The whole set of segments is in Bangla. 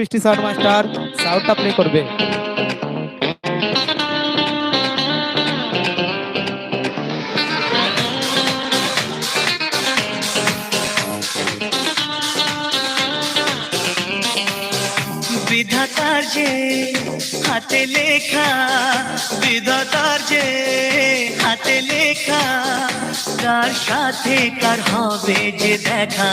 বৃষ্টি সাউন্ড মাস্টার সাউন্ডটা প্লে করবে। বিধাতার যে হাতে লেখা, বিধাতার যে হাতে লেখা, কার সাথে কার হবে যে দেখা?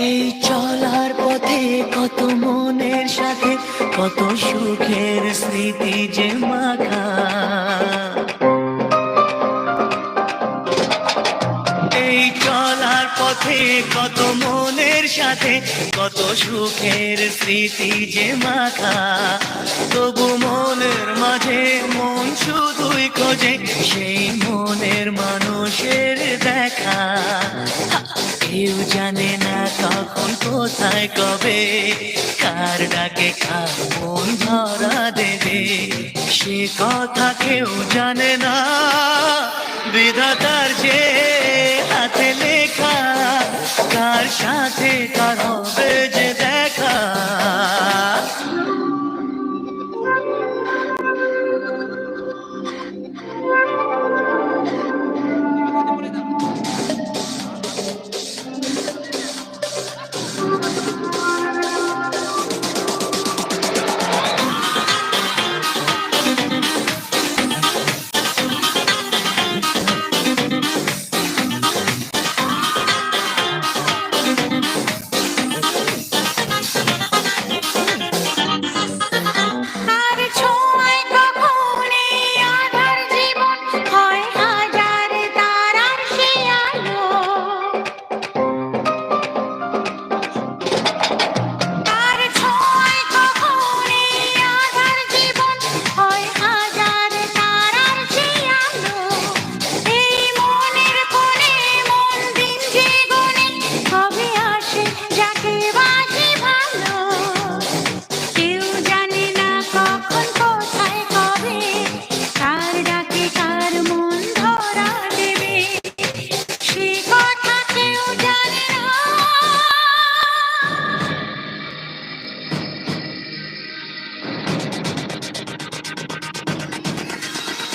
এই চলার পথে কত মনের সাথে, কত সুখের স্মৃতি যে মাখা। এই চলার পথে কত মনের সাথে, কত সুখের স্মৃতি যে মাখা। তবু মনের মাঝে মন শুধুই কোথায় কবে? কার ডাকে কার মন ধরা দেবে? সে কথা কেউ জানে না। বিধাতার যে হাতে লেখা, কার সাথে কার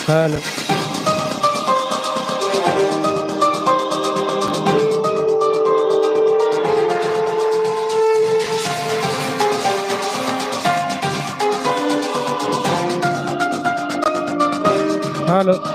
هلا Hello.